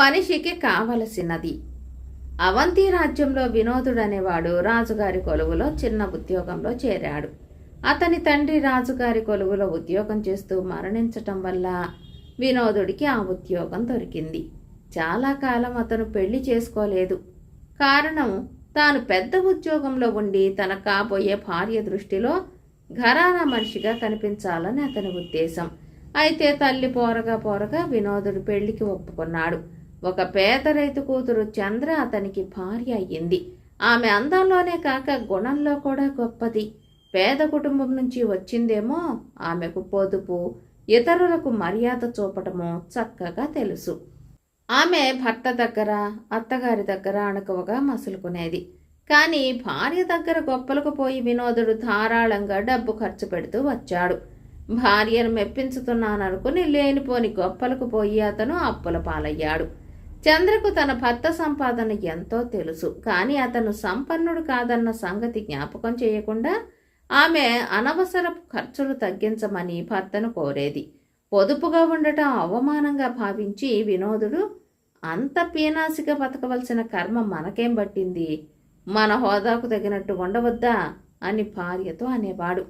మనిషికి కావలసినది. అవంతి రాజ్యంలో వినోదుడనేవాడు రాజుగారి కొలువులో చిన్న ఉద్యోగంలో చేరాడు. అతని తండ్రి రాజుగారి కొలువులో ఉద్యోగం చేస్తూ మరణించటం వల్ల వినోదుడికి ఆ ఉద్యోగం దొరికింది. చాలా కాలం అతను పెళ్ళి చేసుకోలేదు. కారణం తాను పెద్ద ఉద్యోగంలో ఉండి తన కాబోయే భార్య దృష్టిలో ఘరానా మనిషిగా కనిపించాలని అతని ఉద్దేశం. అయితే తల్లి పోరగా పోరగా వినోదుడు పెళ్ళికి ఒప్పుకున్నాడు. ఒక పేద రైతు కూతురు చంద్ర అతనికి భార్య అయ్యింది. ఆమె అందంలోనే కాక గుణంలో కూడా గొప్పది. పేద కుటుంబం నుంచి వచ్చిందేమో ఆమెకు పొదుపు ఇతరులకు మర్యాద చూపటము చక్కగా తెలుసు. ఆమె భర్త దగ్గర అత్తగారి దగ్గర అణకువగా మసులుకునేది. కానీ భార్య దగ్గర గొప్పలకు పోయి వినోదుడు ధారాళంగా డబ్బు ఖర్చు పెడుతూ వచ్చాడు. భార్యను మెప్పించుతున్నాననుకుని లేనిపోని గొప్పలకు పోయి అతను అప్పుల పాలయ్యాడు. చంద్రకు తన భర్త సంపాదన ఎంతో తెలుసు కానీ అతను సంపన్నుడు కాదన్న సంగతి జ్ఞాపకం చేయకుండా ఆమె అనవసరపు ఖర్చులు తగ్గించమని భర్తను కోరేది. పొదుపుగా ఉండటం అవమానంగా భావించి వినోదుడు అంత పీనాసిగా బతకవలసిన కర్మ మనకేం పట్టింది? మన హోదాకు తగినట్టు ఉండవద్దా? అని భార్యతో అనేవాడు.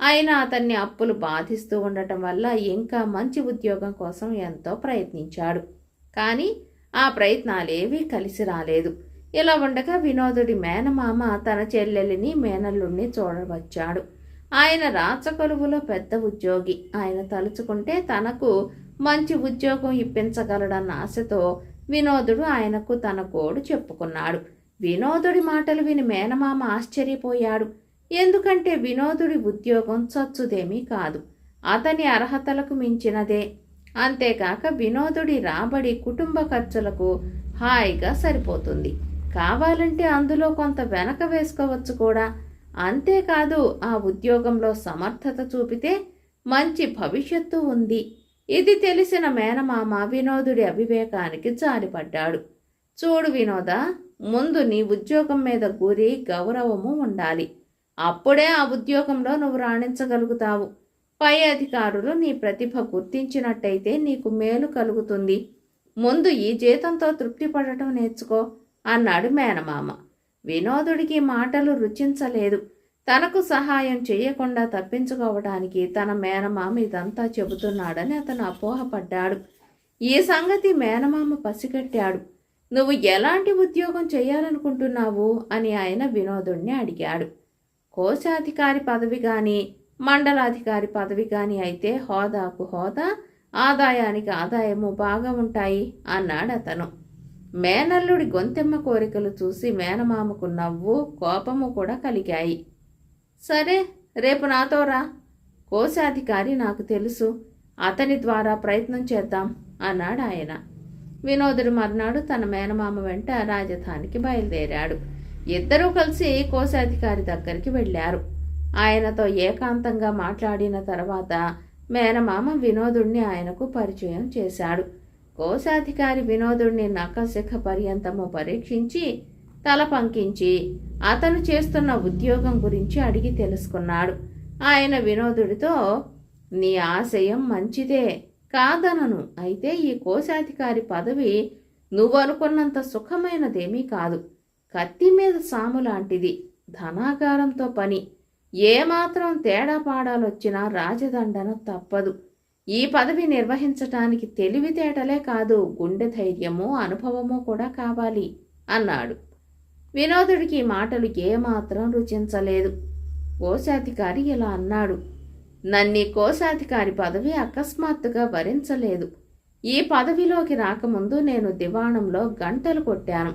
అయినా అతన్ని అప్పులు బాధిస్తూ ఉండటం వల్ల ఇంకా మంచి ఉద్యోగం కోసం ఎంతో ప్రయత్నించాడు. కానీ ఆ ప్రయత్నాలేవీ కలిసి రాలేదు. ఇలా ఉండగా వినోదుడి మేనమామ తన చెల్లెలిని మేనల్లుణ్ణి చూడవచ్చాడు. ఆయన రాచకొలువులో పెద్ద ఉద్యోగి. ఆయన తలుచుకుంటే తనకు మంచి ఉద్యోగం ఇప్పించగలడన్న ఆశతో వినోదుడు ఆయనకు తన కోడు చెప్పుకున్నాడు. వినోదుడి మాటలు విని మేనమామ ఆశ్చర్యపోయాడు. ఎందుకంటే వినోదుడి ఉద్యోగం చచ్చుదేమీ కాదు. అతని అర్హతలకు మించినదే. అంతేకాక వినోదుడి రాబడి కుటుంబ ఖర్చులకు హాయిగా సరిపోతుంది. కావాలంటే అందులో కొంత వెనక వేసుకోవచ్చు కూడా. అంతేకాదు ఆ ఉద్యోగంలో సమర్థత చూపితే మంచి భవిష్యత్తు ఉంది. ఇది తెలిసిన మేనమామ వినోదుడి అవివేకానికి జారిపడ్డాడు. చూడు వినోద ముందు నీ ఉద్యోగం మీద గురి గౌరవము ఉండాలి. అప్పుడే ఆ ఉద్యోగంలో నువ్వు రాణించగలుగుతావు. పై అధికారులు నీ ప్రతిభ గుర్తించినట్టయితే నీకు మేలు కలుగుతుంది. ముందు ఈ జీతంతో తృప్తి పడటం నేర్చుకో అన్నాడు మేనమామ. వినోదుడికి మాటలు రుచించలేదు. తనకు సహాయం చేయకుండా తప్పించుకోవడానికి తన మేనమామ ఇదంతా చెబుతున్నాడని అతను అపోహపడ్డాడు. ఈ సంగతి మేనమామ పసిగట్టాడు. నువ్వు ఎలాంటి ఉద్యోగం చేయాలనుకుంటున్నావు? అని ఆయన వినోదుణ్ణి అడిగాడు. కోశాధికారి పదవి కానీ మండలాధికారి పదవి కానీ అయితే హోదాకు హోదా ఆదాయానికి ఆదాయము బాగా ఉంటాయి అన్నాడు అతను మేనల్లుడి గొంతెమ్మ కోరికలు చూసి మేనమామకు నవ్వు కోపము కూడా కలిగాయి. సరే రేపు నాతో రా. కోశాధికారి నాకు తెలుసు. అతని ద్వారా ప్రయత్నం చేద్దాం అన్నాడు ఆయన వినోదుడు మర్నాడు తన మేనమామ వెంట రాజధానికి బయలుదేరాడు. ఇద్దరూ కలిసి కోశాధికారి దగ్గరికి వెళ్ళారు. ఆయనతో ఏకాంతంగా మాట్లాడిన తర్వాత మేనమామ వినోదుణ్ణి ఆయనకు పరిచయం చేశాడు. కోశాధికారి వినోదుణ్ణి నకశిఖ పర్యంతము పరీక్షించి తల పంకించి అతను చేస్తున్న ఉద్యోగం గురించి అడిగి తెలుసుకున్నాడు. ఆయన వినోదుడితో నీ ఆశయం మంచిదే కాదనను. అయితే ఈ కోశాధికారి పదవి నువ్వనుకున్నంత సుఖమైనదేమీ కాదు. కత్తి మీద సాము లాంటిది. ధనాగారంతో పని. ఏమాత్రం తేడా పాడాలొచ్చినా రాజదండన తప్పదు. ఈ పదవి నిర్వహించటానికి తెలివితేటలే కాదు గుండె ధైర్యము అనుభవము కూడా కావాలి అన్నాడు. వినోదుడికి మాటలు ఏమాత్రం రుచించలేదు. కోశాధికారి ఇలా అన్నాడు. నన్ని కోశాధికారి పదవి అకస్మాత్తుగా భరించలేదు. ఈ పదవిలోకి రాకముందు నేను దివాణంలో గంటలు కొట్టాను.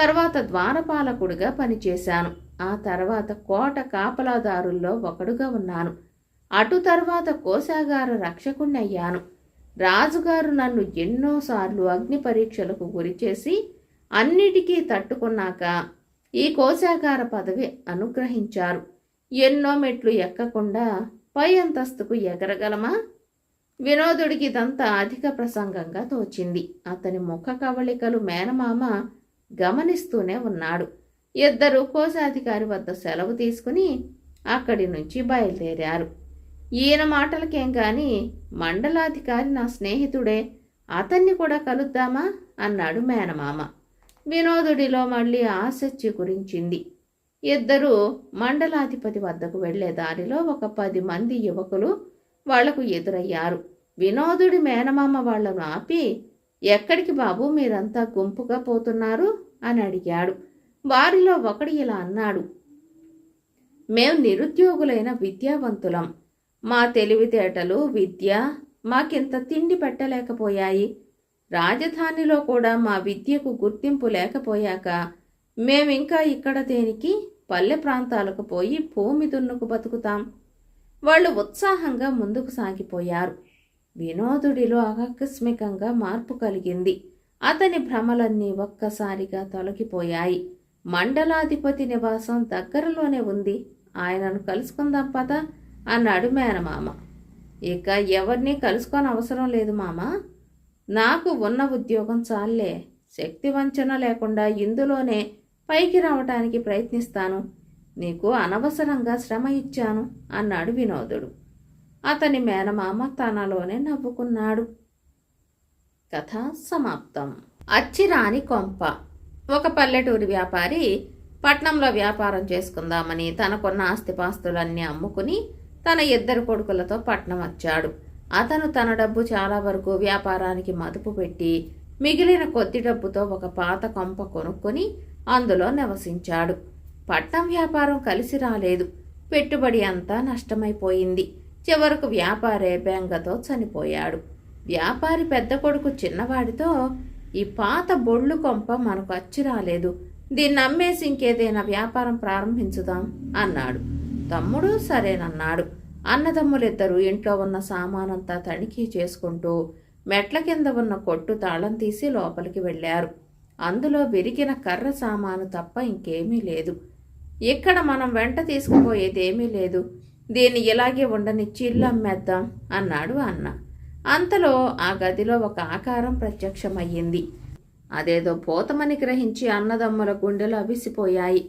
తర్వాత ద్వారపాలకుడిగా పనిచేశాను. ఆ తర్వాత కోట కాపలాదారుల్లో ఒకడుగా ఉన్నాను. అటు తర్వాత కోశాగార రక్షకుణ్ణయ్యాను. రాజుగారు నన్ను ఎన్నోసార్లు అగ్ని పరీక్షలకు గురిచేసి అన్నిటికీ తట్టుకున్నాక ఈ కోశాగార పదవి అనుగ్రహించారు. ఎన్నో మెట్లు ఎక్కకుండా పై అంతస్తుకు ఎగరగలమా? వినోదుడికి ఇదంతా అధిక ప్రసంగంగా తోచింది. అతని ముఖ కవళికలు మేనమామ గమనిస్తూనే ఉన్నాడు. ఇద్దరు కోశాధికారి వద్ద సెలవు తీసుకుని అక్కడి నుంచి బయలుదేరారు. ఈయన మాటలకేం కానీ మండలాధికారి నా స్నేహితుడే అతన్ని కూడా కలుద్దామా? అన్నాడు మేనమామ. వినోదుడిలో మళ్ళీ ఆసక్తి గురించింది ఇద్దరు మండలాధిపతి వద్దకు వెళ్ళే దారిలో ఒక పది మంది యువకులు వాళ్ళకు ఎదురయ్యారు. వినోదుడి మేనమామ వాళ్ళను ఆపి ఎక్కడికి బాబు మీరంతా గుంపుగా పోతున్నారు? అని అడిగాడు. వారిలో ఒకడు ఇలా అన్నాడు మేం నిరుద్యోగులైన విద్యావంతులం. మా తెలివితేటలు విద్య మాకింత తిండి పెట్టలేకపోయాయి. రాజధానిలో కూడా మా విద్యకు గుర్తింపు లేకపోయాక మేమింకా ఇక్కడ దేనికి? పల్లె ప్రాంతాలకు పోయి భూమి దున్నుకు బతుకుతాం. వాళ్ళు ఉత్సాహంగా ముందుకు సాగిపోయారు. వినోదుడిలో ఆకస్మికంగా మార్పు కలిగింది. అతని భ్రమలన్నీ ఒక్కసారిగా తొలగిపోయాయి. మండలాధిపతి నివాసం దగ్గరలోనే ఉంది. ఆయనను కలుసుకుందాం పద అన్నాడు మేనమామ. ఇక ఎవరిని కలుసుకొని అవసరం లేదు మామ. నాకు ఉన్న ఉద్యోగం చాలే శక్తి వంచన లేకుండా ఇందులోనే పైకి రావటానికి ప్రయత్నిస్తాను. నీకు అనవసరంగా శ్రమ ఇచ్చాను అన్నాడు వినోదుడు. అతని మేనమామ తనలోనే నవ్వుకున్నాడు. కథ సమాప్తం. అచ్చిరాని కొంప. ఒక పల్లెటూరి వ్యాపారి పట్నంలో వ్యాపారం చేసుకుందామని తనకున్న ఆస్తిపాస్తులన్నీ అమ్ముకుని తన ఇద్దరు కొడుకులతో పట్నం వచ్చాడు. అతను తన డబ్బు చాలా వరకు వ్యాపారానికి మదుపు పెట్టి మిగిలిన కొద్ది డబ్బుతో ఒక పాత కొంప కొనుక్కొని అందులో నివసించాడు. పట్నం వ్యాపారం కలిసి రాలేదు. పెట్టుబడి అంతా నష్టమైపోయింది. చివరకు వ్యాపారే బెంగతో చనిపోయాడు. వ్యాపారి పెద్ద కొడుకు చిన్నవాడితో ఈ పాత బొళ్ళు కొంప మనకు అచ్చి రాలేదు. దీన్ని అమ్మేసి ఇంకేదైనా వ్యాపారం ప్రారంభించుదాం అన్నాడు. తమ్ముడు సరేనన్నాడు. అన్నదమ్ములిద్దరూ ఇంట్లో ఉన్న సామానంతా తనిఖీ చేసుకుంటూ మెట్ల కింద ఉన్న కొట్టు తాళం తీసి లోపలికి వెళ్ళారు. అందులో విరిగిన కర్ర సామాను తప్ప ఇంకేమీ లేదు. ఇక్కడ మనం వెంట తీసుకుపోయేదేమీ లేదు. దీన్ని ఇలాగే ఉండనిచ్చి ఇల్లు అమ్మేద్దాం అన్నాడు అన్న. అంతలో ఆ గదిలో ఒక ఆకారం ప్రత్యక్షమయ్యింది. అదేదో పోతమని గ్రహించి అన్నదమ్ముల గుండెలు అవిసిపోయాయి.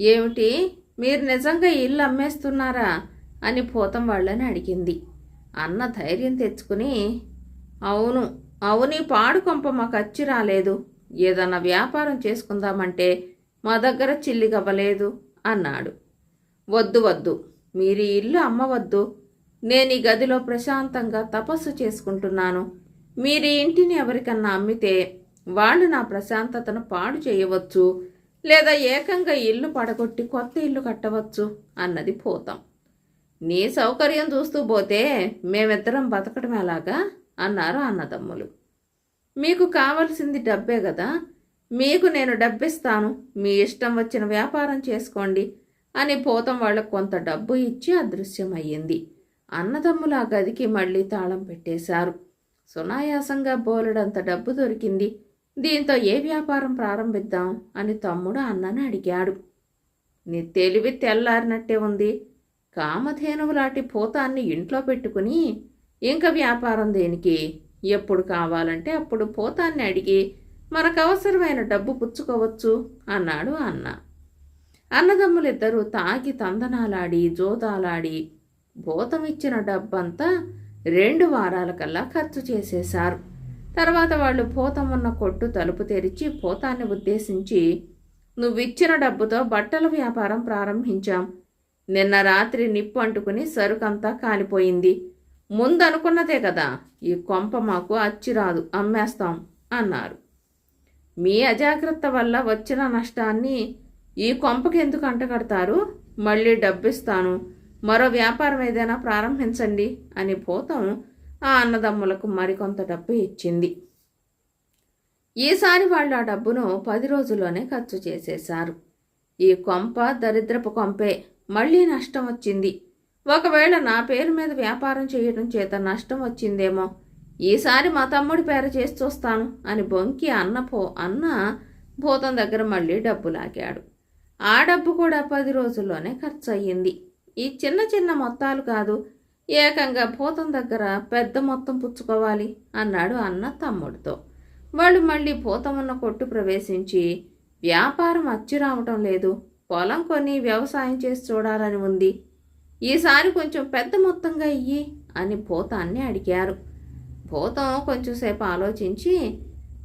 ఏమిటి? మీరు నిజంగా ఇల్లు అమ్మేస్తున్నారా? అని పోతం వాళ్ళని అడిగింది. అన్న ధైర్యం తెచ్చుకుని అవును అవుని పాడుకొంప మాకు అచ్చి రాలేదు. ఏదన్నా వ్యాపారం చేసుకుందామంటే మా దగ్గర చిల్లిగవ్వలేదు అన్నాడు. వద్దు వద్దు మీరు ఇల్లు అమ్మవద్దు. నేను ఈ గదిలో ప్రశాంతంగా తపస్సు చేసుకుంటున్నాను. మీరు ఈ ఇంటిని ఎవరికన్నా అమ్మితే వాళ్ళు నా ప్రశాంతతను పాడు చేయవచ్చు. లేదా ఏకంగా ఇల్లు పడగొట్టి కొత్త ఇల్లు కట్టవచ్చు అన్నది పోతాం. నీ సౌకర్యం చూస్తూ పోతే మేమిద్దరం బతకడం ఎలాగా అన్నారు అన్నదమ్ములు. మీకు కావలసింది డబ్బే కదా మీకు నేను డబ్బిస్తాను. మీ ఇష్టం వచ్చిన వ్యాపారం చేసుకోండి అని పోతం వాళ్ళకు కొంత డబ్బు ఇచ్చి అదృశ్యమయ్యింది. అన్నదమ్ముల ఆ గదికి మళ్ళీ తాళం పెట్టేశారు. సునాయాసంగా బోలెడంత డబ్బు దొరికింది. దీంతో ఏ వ్యాపారం ప్రారంభిద్దాం అని తమ్ముడు అన్నని అడిగాడు. నీ తెలివి తెల్లారినట్టే ఉంది. కామధేనువులాంటి పోతాన్ని ఇంట్లో పెట్టుకుని ఇంకా వ్యాపారం దేనికి? ఎప్పుడు కావాలంటే అప్పుడు పోతాన్ని అడిగి మనకు అవసరమైన డబ్బు పుచ్చుకోవచ్చు అన్నాడు అన్న. అన్నదమ్ములిద్దరూ తాగి తందనాలాడి జోదాలాడి భూతమిచ్చిన డబ్బంతా రెండు వారాల కల్లా ఖర్చు చేసేశారు. తర్వాత వాళ్ళు భూతం ఉన్న కొట్టు తలుపు తెరిచి భూతాన్ని ఉద్దేశించి నువ్విచ్చిన డబ్బుతో బట్టల వ్యాపారం ప్రారంభించాం. నిన్న రాత్రి నిప్పు అంటుకుని సరుకంతా కాలిపోయింది. ముందనుకున్నదే కదా ఈ కొంప మాకు అచ్చిరాదు అమ్మేస్తాం అన్నారు. మీ అజాగ్రత్త వల్ల వచ్చిన నష్టాన్ని ఈ కొంపకి ఎందుకు అంటగడతారు? మళ్ళీ డబ్బిస్తాను. మరో వ్యాపారం ఏదైనా ప్రారంభించండి అని భూతం ఆ అన్నదమ్ములకు మరికొంత డబ్బు ఇచ్చింది. ఈసారి వాళ్ళు ఆ డబ్బును పది రోజుల్లోనే ఖర్చు చేసేశారు. ఈ కొంప దరిద్రపు కొంపే మళ్ళీ నష్టం వచ్చింది. ఒకవేళ నా పేరు మీద వ్యాపారం చేయడం చేత నష్టం వచ్చిందేమో ఈసారి మా తమ్ముడి పేర చేసి చూస్తాను అని బొంకి అన్న పో అన్న భూతం దగ్గర మళ్ళీ డబ్బు లాగాడు. ఆ డబ్బు కూడా పది రోజుల్లోనే ఖర్చు అయ్యింది ఈ చిన్న చిన్న మొత్తాలు కాదు. ఏకంగా భూతం దగ్గర పెద్ద మొత్తం పుచ్చుకోవాలి అన్నాడు అన్న తమ్ముడితో. వాళ్ళు మళ్ళీ భూతమున్న ఉన్న కొట్టు ప్రవేశించి వ్యాపారం అచ్చి రావటం లేదు. పొలం కొని వ్యవసాయం చేసి చూడాలని ఉంది. ఈసారి కొంచెం పెద్ద మొత్తంగా ఇయ్యి అని భూతాన్ని అడిగారు. భూతం కొంచెంసేపు ఆలోచించి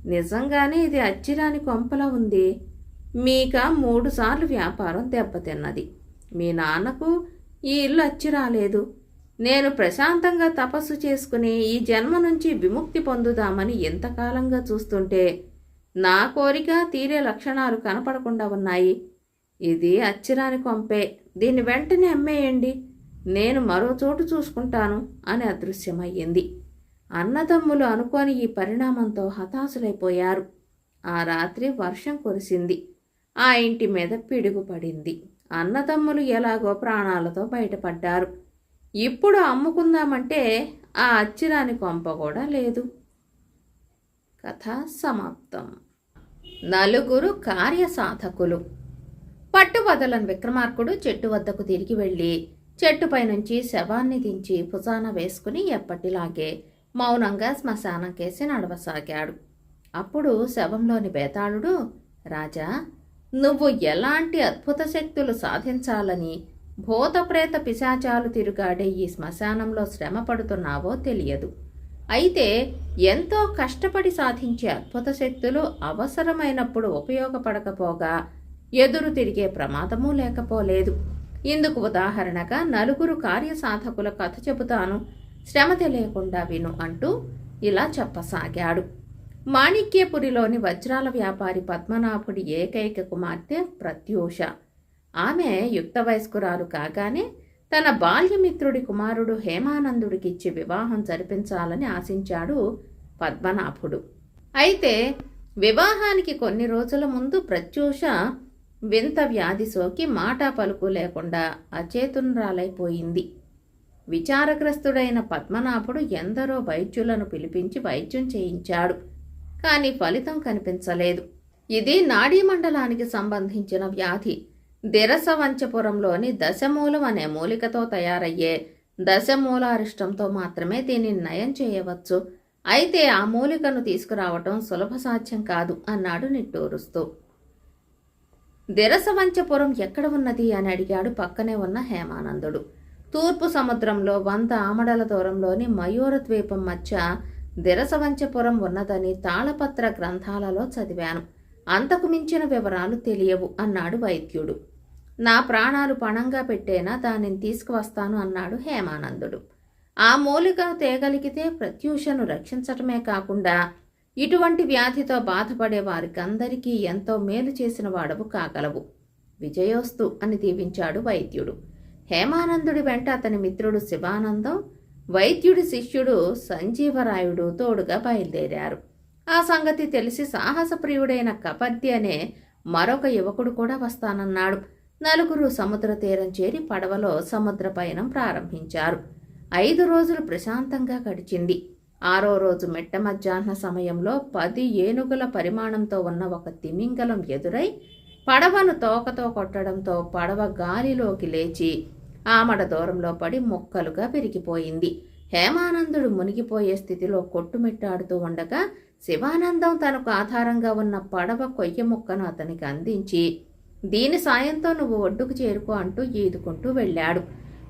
నిజంగానే ఇది అచ్చిరాని కొంపలా ఉంది. మీక మూడుసార్లు వ్యాపారం దెబ్బతిన్నది. మీ నాన్నకు ఈ ఇల్లు అచ్చి రాలేదు. నేను ప్రశాంతంగా తపస్సు చేసుకుని ఈ జన్మ నుంచి విముక్తి పొందుదామని ఎంతకాలంగా చూస్తుంటే నా కోరిక తీరే లక్షణాలు కనపడకుండా ఉన్నాయి. ఇది అచ్చిరాని కొంపే. దీన్ని వెంటనే అమ్మేయండి. నేను మరో చోటు చూసుకుంటాను అని అదృశ్యమయ్యింది. అన్నదమ్ములు అనుకోని ఈ పరిణామంతో హతాశులైపోయారు. ఆ రాత్రి వర్షం కురిసింది. ఆ ఇంటి మీద పిడుగు పడింది. అన్నదమ్ములు ఎలాగో ప్రాణాలతో బయటపడ్డారు. ఇప్పుడు అమ్ముకుందామంటే ఆ అచ్చిరాని కొంప కూడా లేదు. కథ సమాప్తం. నలుగురు కార్యసాధకులు. పట్టుబదలని విక్రమార్కుడు చెట్టు వద్దకు తిరిగి వెళ్ళి చెట్టుపై నుంచి శవాన్ని దించి భుజాన వేసుకుని ఎప్పటిలాగే మౌనంగా శ్మశానం కేసి నడవసాగాడు. అప్పుడు శవంలోని బేతాళుడు రాజా నువ్వు ఎలాంటి అద్భుత శక్తులు సాధించాలని భూతప్రేత పిశాచాలు తిరుగాడే ఈ శ్మశానంలో శ్రమ పడుతున్నావో తెలియదు. అయితే ఎంతో కష్టపడి సాధించే అద్భుత శక్తులు అవసరమైనప్పుడు ఉపయోగపడకపోగా ఎదురు తిరిగే ప్రమాదమూ లేకపోలేదు. ఇందుకు ఉదాహరణగా నలుగురు కార్యసాధకుల కథ చెబుతాను. శ్రమ తెలియకుండా విను అంటూ ఇలా చెప్పసాగాడు. మాణిక్యపురిలోని వజ్రాల వ్యాపారి పద్మనాభుడి ఏకైక కుమార్తె ప్రత్యూష. ఆమె యుక్త వయస్కురాలు కాగానే తన బాల్యమిత్రుడి కుమారుడు హేమానందుడికిచ్చి వివాహం జరిపించాలని ఆశించాడు పద్మనాభుడు. అయితే వివాహానికి కొన్ని రోజుల ముందు ప్రత్యూష వింత వ్యాధి సోకి మాట పలుకు లేకుండా అచేతునరాలైపోయింది. విచారగ్రస్తుడైన పద్మనాభుడు ఎందరో వైద్యులను పిలిపించి వైద్యం చేయించాడు. కానీ ఫలితం కనిపించలేదు. ఇది నాడీ మండలానికి సంబంధించిన వ్యాధి. దిరసవంచపురంలోని దశమూలం అనే మూలికతో తయారయ్యే దశమూలారిష్టంతో మాత్రమే దీనిని నయం చేయవచ్చు. అయితే ఆ మూలికను తీసుకురావటం సులభ సాధ్యం కాదు అన్నాడు నిట్టూరుస్తూ. దిరసవంచపురం ఎక్కడ ఉన్నది అని అడిగాడు పక్కనే ఉన్న హేమానందుడు. తూర్పు సముద్రంలో వంద ఆమడల దూరంలోని మయూర ద్వీపం మధ్య దిరసవంచపురం ఉన్నదని తాళపత్ర గ్రంథాలలో చదివాను. అంతకు మించిన వివరాలు తెలియవు అన్నాడు వైద్యుడు. నా ప్రాణాలు పణంగా పెట్టేనా? దానిని తీసుకువస్తాను అన్నాడు హేమానందుడు. ఆ మూలికను తేగలిగితే ప్రత్యూషను రక్షించటమే కాకుండా ఇటువంటి వ్యాధితో బాధపడే వారికందరికీ ఎంతో మేలు చేసిన వాడవు కాగలవు. విజయోస్తు అని దీవించాడు వైద్యుడు. హేమానందుడి వెంట అతని మిత్రుడు శివానందం వైద్యుడి శిష్యుడు సంజీవరాయుడు తోడుగా బయలుదేరారు. ఆ సంగతి తెలిసి సాహసప్రియుడైన కపర్ది అనే మరొక యువకుడు కూడా వస్తానన్నాడు. నలుగురు సముద్ర తీరం చేరి పడవలో సముద్ర పయనం ప్రారంభించారు. ఐదు రోజులు ప్రశాంతంగా గడిచింది. ఆరో రోజు మెట్ట మధ్యాహ్న సమయంలో పది ఏనుగుల పరిమాణంతో ఉన్న ఒక తిమింగలం ఎదురై పడవను తోకతో కొట్టడంతో పడవ గాలిలోకి లేచి ఆమడ దూరంలో పడి మొక్కలుగా పెరిగిపోయింది. హేమానందుడు మునిగిపోయే స్థితిలో కొట్టుమిట్టాడుతూ ఉండగా శివానందం తనకు ఆధారంగా ఉన్న పడవ కొయ్య ముక్కను అతనికి అందించి దీని సాయంతో నువ్వు ఒడ్డుకు చేరుకో అంటూ ఈదుకుంటూ వెళ్ళాడు.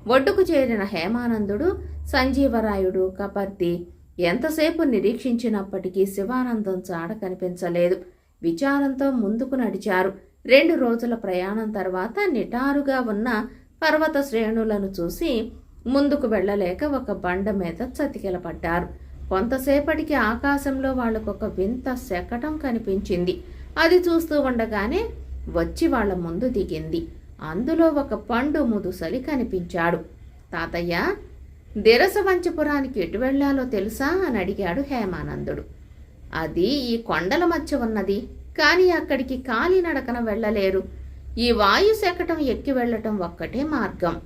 ఒడ్డుకు చేరిన హేమానందుడు సంజీవరాయుడు కపర్తి ఎంతసేపు నిరీక్షించినప్పటికీ శివానందం చాడ కనిపించలేదు. విచారంతో ముందుకు నడిచారు. రెండు రోజుల ప్రయాణం తర్వాత నిటారుగా ఉన్న పర్వత శ్రేణులను చూసి ముందుకు వెళ్ళలేక ఒక బండ మీద చతికిలపడ్డారు. కొంతసేపటికి ఆకాశంలో వాళ్ళకొక వింత శకటం కనిపించింది. అది చూస్తూ ఉండగానే వచ్చి వాళ్ళ ముందు దిగింది. అందులో ఒక పండు ముదుసలి కనిపించాడు. తాతయ్య దిరసవంచపురానికి ఎటు వెళ్ళాలో తెలుసా అని అడిగాడు హేమానందుడు. అది ఈ కొండల మధ్య ఉన్నది కానీ అక్కడికి కాలినడకన వెళ్ళలేరు. ఈ వాయు శకటం ఎక్కి వెళ్ళటం ఒక్కటే మార్గం.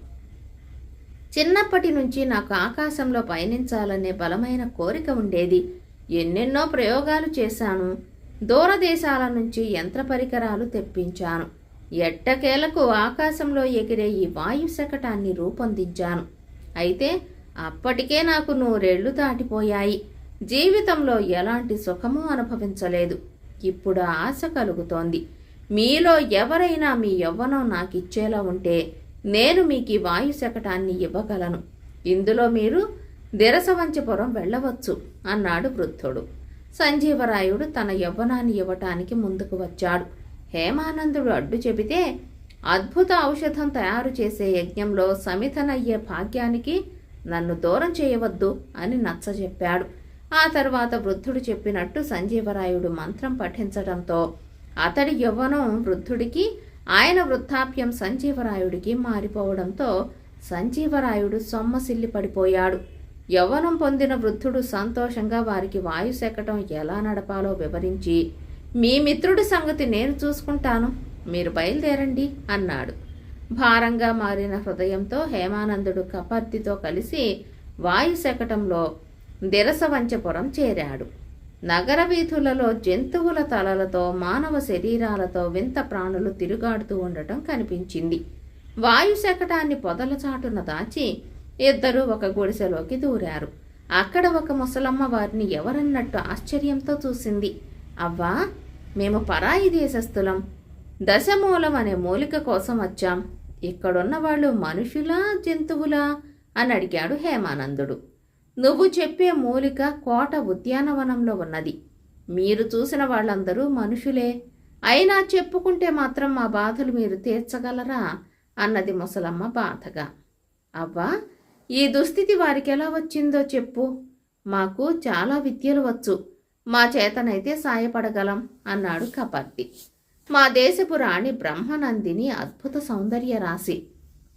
చిన్నప్పటి నుంచి నాకు ఆకాశంలో పయనించాలనే బలమైన కోరిక ఉండేది. ఎన్నెన్నో ప్రయోగాలు చేశాను. దూరదేశాల నుంచి యంత్ర పరికరాలు తెప్పించాను. ఎట్టకేలకు ఆకాశంలో ఎగిరే ఈ వాయు శకటాన్ని రూపొందించాను. అయితే అప్పటికే నాకు నూరేళ్ళు దాటిపోయాయి. జీవితంలో ఎలాంటి సుఖమూ అనుభవించలేదు. ఇప్పుడు ఆశ కలుగుతోంది. మీలో ఎవరైనా మీ యవ్వనం నాకిచ్చేలా ఉంటే నేను మీకు ఈ వాయు శకటాన్ని ఇవ్వగలను. ఇందులో మీరు దిరసవంచపురం వెళ్ళవచ్చు అన్నాడు వృద్ధుడు. సంజీవరాయుడు తన యవ్వనాన్ని ఇవ్వటానికి ముందుకు వచ్చాడు. హేమానందుడు అడ్డు చెబితే అద్భుత ఔషధం తయారు చేసే యజ్ఞంలో సమితనయ్యే భాగ్యానికి నన్ను దూరం చేయవద్దు అని నచ్చజెప్పాడు. ఆ తర్వాత వృద్ధుడు చెప్పినట్టు సంజీవరాయుడు మంత్రం పఠించడంతో అతడి యవ్వనం వృద్ధుడికి ఆయన వృద్ధాప్యం సంజీవరాయుడికి మారిపోవడంతో సంజీవరాయుడు సొమ్మసిల్లి పడిపోయాడు. యవ్వనం పొందిన వృద్ధుడు సంతోషంగా వారికి వాయు సెక్కటం ఎలా నడపాలో వివరించి మీ మిత్రుడి సంగతి నేను చూసుకుంటాను మీరు బయలుదేరండి అన్నాడు. భారంగా మారిన హృదయంతో హేమానందుడు కపర్తితో కలిసి వాయు శకటంలో దిరసవంచపురం చేరాడు. నగర వీధులలో జంతువుల తలలతో మానవ శరీరాలతో వింత ప్రాణులు తిరుగాడుతూ ఉండటం కనిపించింది. వాయుశకటాన్ని పొదల చాటున దాచి ఇద్దరూ ఒక గుడిసెలోకి దూరారు. అక్కడ ఒక ముసలమ్మ వారిని ఎవరన్నట్టు ఆశ్చర్యంతో చూసింది. అవ్వా మేము పరాయి దేశస్థులం. దశమూలం అనే మూలిక కోసం వచ్చాం. ఇక్కడున్న వాళ్ళు మనుషులా జంతువులా? అని అడిగాడు హేమానందుడు. నువ్వు చెప్పే మూలిక కోట ఉద్యానవనంలో ఉన్నది. మీరు చూసిన వాళ్ళందరూ మనుషులే. అయినా చెప్పుకుంటే మాత్రం మా బాధలు మీరు తీర్చగలరా? అన్నది ముసలమ్మ బాధగా. అవ్వా ఈ దుస్థితి వారికి ఎలా వచ్చిందో చెప్పు. మాకు చాలా విద్యలు వచ్చు. మా చేతనైతే సాయపడగలం అన్నాడు కపర్తి. మా దేశపు రాణి బ్రహ్మనందిని అద్భుత సౌందర్య రాశి.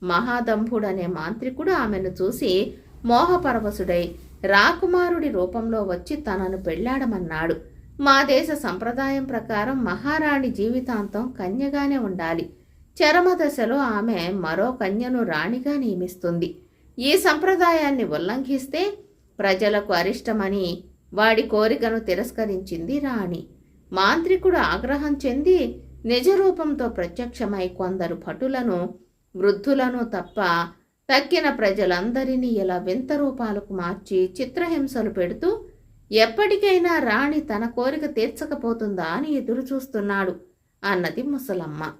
మహాదంభుడనే మాంత్రికుడు ఆమెను చూసి మోహపరవశుడై రాకుమారుడి రూపంలో వచ్చి తనను పెళ్ళాడమన్నాడు. మా దేశ సంప్రదాయం ప్రకారం మహారాణి జీవితాంతం కన్యగానే ఉండాలి. చరమదశలో ఆమె మరో కన్యను రాణిగా నియమిస్తుంది. ఈ సంప్రదాయాన్ని ఉల్లంఘిస్తే ప్రజలకు అరిష్టమని వాడి కోరికను తిరస్కరించింది రాణి. మాంత్రికుడు ఆగ్రహం చెంది నిజరూపంతో ప్రత్యక్షమై కొందరు భటులను వృద్ధులను తప్ప తక్కిన ప్రజలందరినీ ఇలా వింత రూపాలకు మార్చి చిత్రహింసలు పెడుతూ ఎప్పటికైనా రాణి తన కోరిక తీర్చకపోతుందా అని ఎదురుచూస్తున్నాడు అన్నది ముసలమ్మ.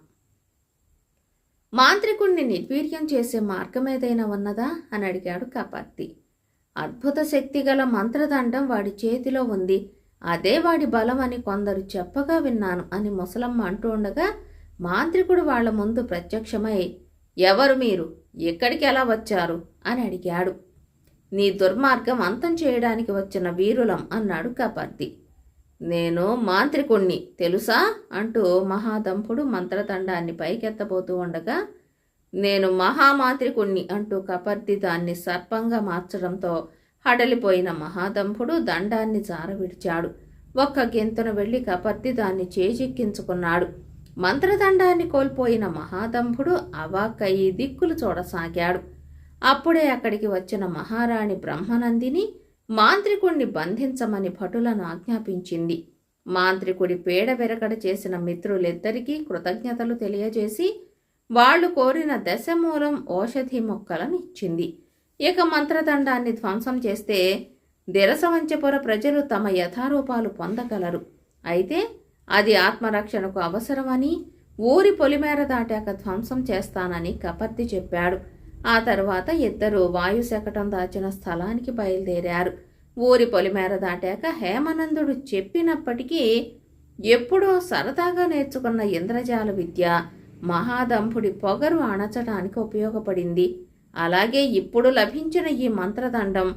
మాంత్రికుణ్ణి నిర్వీర్యం చేసే మార్గం ఏదైనా ఉన్నదా అని అడిగాడు కపర్తి. అద్భుత శక్తి గల మంత్రదండం వాడి చేతిలో ఉంది. అదే వాడి బలం అని కొందరు చెప్పగా విన్నాను అని ముసలమ్మ అంటూ ఉండగా మాంత్రికుడు వాళ్ళ ముందు ప్రత్యక్షమై ఎవరు మీరు? ఎక్కడికి ఎలా వచ్చారు? అని అడిగాడు. నీ దుర్మార్గం అంతం చేయడానికి వచ్చిన వీరులం అన్నాడు కపర్తి నేను మాంత్రికుణ్ణి తెలుసా? అంటూ మహాదంపుడు మంత్రదండాన్ని పైకెత్తబోతూ ఉండగా నేను మహామాంత్రికుణ్ణి అంటూ కపర్తి దాన్ని సర్పంగా మార్చడంతో హడలిపోయిన మహాదంపుడు దండాన్ని జారవిడిచాడు. ఒక్క గెంతున వెళ్ళి కపర్తి దాన్ని చేజిక్కించుకున్నాడు. మంత్రదండాన్ని కోల్పోయిన మహాదంభుడు అవాక్కయి దిక్కులు చూడసాగాడు. అప్పుడే అక్కడికి వచ్చిన మహారాణి బ్రహ్మనందిని మాంత్రికుణ్ణి బంధించమని భటులను ఆజ్ఞాపించింది. మాంత్రికుడి పేడ వెరకడ చేసిన మిత్రులిద్దరికీ కృతజ్ఞతలు తెలియజేసి వాళ్ళు కోరిన దశమూలం ఔషధి మొక్కలను ఇచ్చింది. ఇక మంత్రదండాన్ని ధ్వంసం చేస్తే దిరసవంచపుర ప్రజలు తమ యథారూపాలు పొందగలరు. అయితే అది ఆత్మరక్షణకు అవసరమని ఊరి పొలిమేర దాటాక ధ్వంసం చేస్తానని కపర్తి చెప్పాడు. ఆ తర్వాత ఇద్దరూ వాయుశకటం దాచిన స్థలానికి బయలుదేరారు. ఊరి పొలిమేర దాటాక హేమనందుడు చెప్పినప్పటికీ ఎప్పుడో సరదాగా నేర్చుకున్న ఇంద్రజాల విద్య మహాదంపుడి పొగరు అణచడానికి ఉపయోగపడింది. అలాగే ఇప్పుడు లభించిన ఈ మంత్రదండం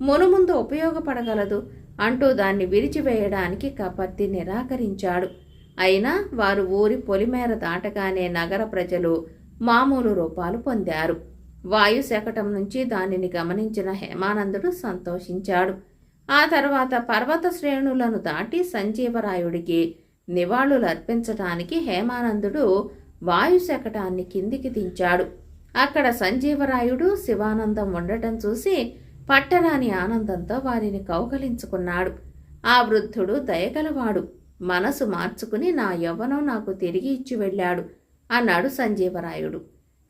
మునుముందు ఉపయోగపడగలదు. అంటూ దాన్ని విరిచివేయడానికి కపర్తి నిరాకరించాడు. అయినా వారు ఊరి పొలిమేర దాటగానే నగర ప్రజలు మామూలు రూపాలు పొందారు. వాయు శకటం నుంచి దానిని గమనించిన హేమానందుడు సంతోషించాడు. ఆ తర్వాత పర్వత శ్రేణులను దాటి సంజీవరాయుడికి నివాళులు అర్పించటానికి హేమానందుడు వాయు శకటాన్ని కిందికి దించాడు. అక్కడ సంజీవరాయుడు శివానందం ఉండటం చూసి పట్టరాని ఆనందంతో వారిని కౌగలించుకున్నాడు. ఆ వృద్ధుడు దయగలవాడు. మనసు మార్చుకుని నా యవ్వనం నాకు తిరిగి ఇచ్చి వెళ్ళాడు అన్నాడు సంజీవరాయుడు.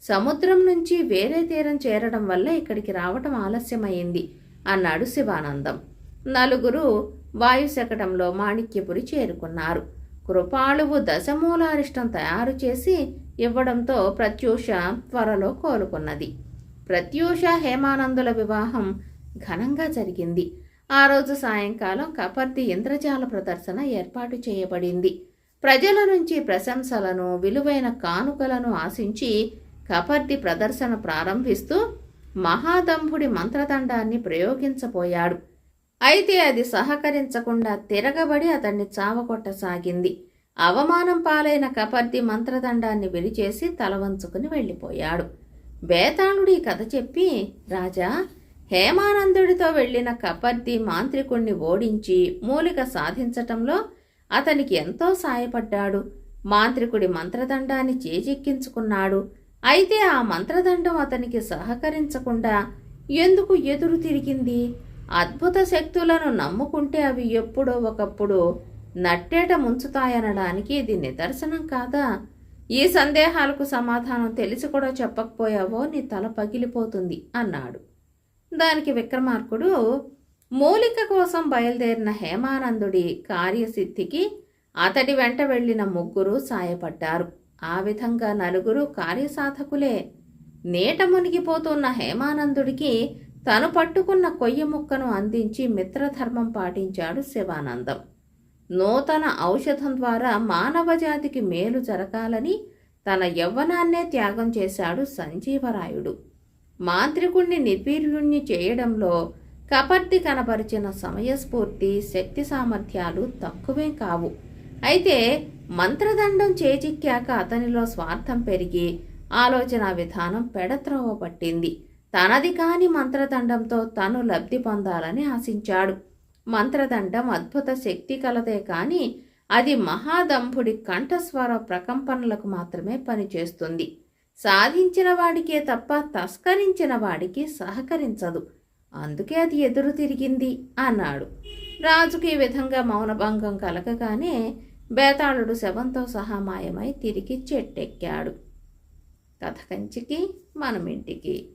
సముద్రం నుంచి వేరే తీరం చేరడం వల్ల ఇక్కడికి రావటం ఆలస్యమైంది అన్నాడు శివానందం. నలుగురు వాయుశకటంలో మాణిక్యపురి చేరుకున్నారు. కృపాళువు దశమూలారిష్టం తయారు చేసి ఇవ్వడంతో ప్రత్యూష త్వరలో కోలుకున్నది. ప్రత్యూష హేమానందుల వివాహం ఘనంగా జరిగింది. ఆ రోజు సాయంకాలం కపర్ది ఇంద్రజాల ప్రదర్శన ఏర్పాటు చేయబడింది. ప్రజల నుంచి ప్రశంసలను విలువైన కానుకలను ఆశించి కపర్ది ప్రదర్శన ప్రారంభిస్తూ మహాదంభుడి మంత్రదండాన్ని ప్రయోగించబోయాడు. అయితే అది సహకరించకుండా తిరగబడి అతన్ని చావకొట్టసాగింది అవమానం పాలైన కపర్ది మంత్రదండాన్ని విరిచేసి తలవంచుకుని వెళ్ళిపోయాడు. బేతాళుడి కథ చెప్పి రాజా హేమానందుడితో వెళ్ళిన కపర్ది మాంత్రికుణ్ణి ఓడించి మూలిక సాధించటంలో అతనికి ఎంతో సాయపడ్డాడు. మాంత్రికుడి మంత్రదండాన్ని చేజిక్కించుకున్నాడు. అయితే ఆ మంత్రదండం అతనికి సహకరించకుండా ఎందుకు ఎదురు తిరిగింది? అద్భుత శక్తులను నమ్ముకుంటే అవి ఎప్పుడో ఒకప్పుడు నట్టేట ముంచుతాయనడానికి ఇది నిదర్శనం కాదా? ఈ సందేహాలకు సమాధానం తెలిసి కూడా చెప్పకపోయావో నీ తల పగిలిపోతుంది అన్నాడు. దానికి విక్రమార్కుడు మూలిక కోసం బయలుదేరిన హేమానందుడి కార్యసిద్ధికి అతడి వెంట వెళ్ళిన ముగ్గురు సాయపడ్డారు. ఆ విధంగా నలుగురు కార్యసాధకులే. నీట మునిగిపోతున్న హేమానందుడికి తను పట్టుకున్న కొయ్య ముక్కను అందించి మిత్రధర్మం పాటించాడు శివానందం. నూతన ఔషధం ద్వారా మానవజాతికి మేలు జరగాలని తన యవ్వనాన్నే త్యాగం చేశాడు సంజీవరాయుడు. మాంత్రికుణ్ణి నిర్వీర్యుణ్ణి చేయడంలో కపర్తి కనపరిచిన సమయస్ఫూర్తి శక్తి సామర్థ్యాలు తక్కువే కావు. అయితే మంత్రదండం చేజిక్కాక అతనిలో స్వార్థం పెరిగి ఆలోచన విధానం పెడత్రోవ పట్టింది తనది కాని మంత్రదండంతో తను లబ్ధి పొందాలని ఆశించాడు. మంత్రదండం అద్భుత శక్తి కలదే కాని అది మహాదంభుడి కంఠస్వర ప్రకంపనలకు మాత్రమే పనిచేస్తుంది. సాధించిన వాడికే తప్ప తస్కరించిన వాడికి సహకరించదు. అందుకే అది ఎదురు తిరిగింది అన్నాడు. రాజుకి ఈ విధంగా మౌనభంగం కలగగానే బేతాళుడు శవంతో సహా మాయమై తిరిగి చెట్టెక్కాడు. కథ కంచికి మనమింటికి.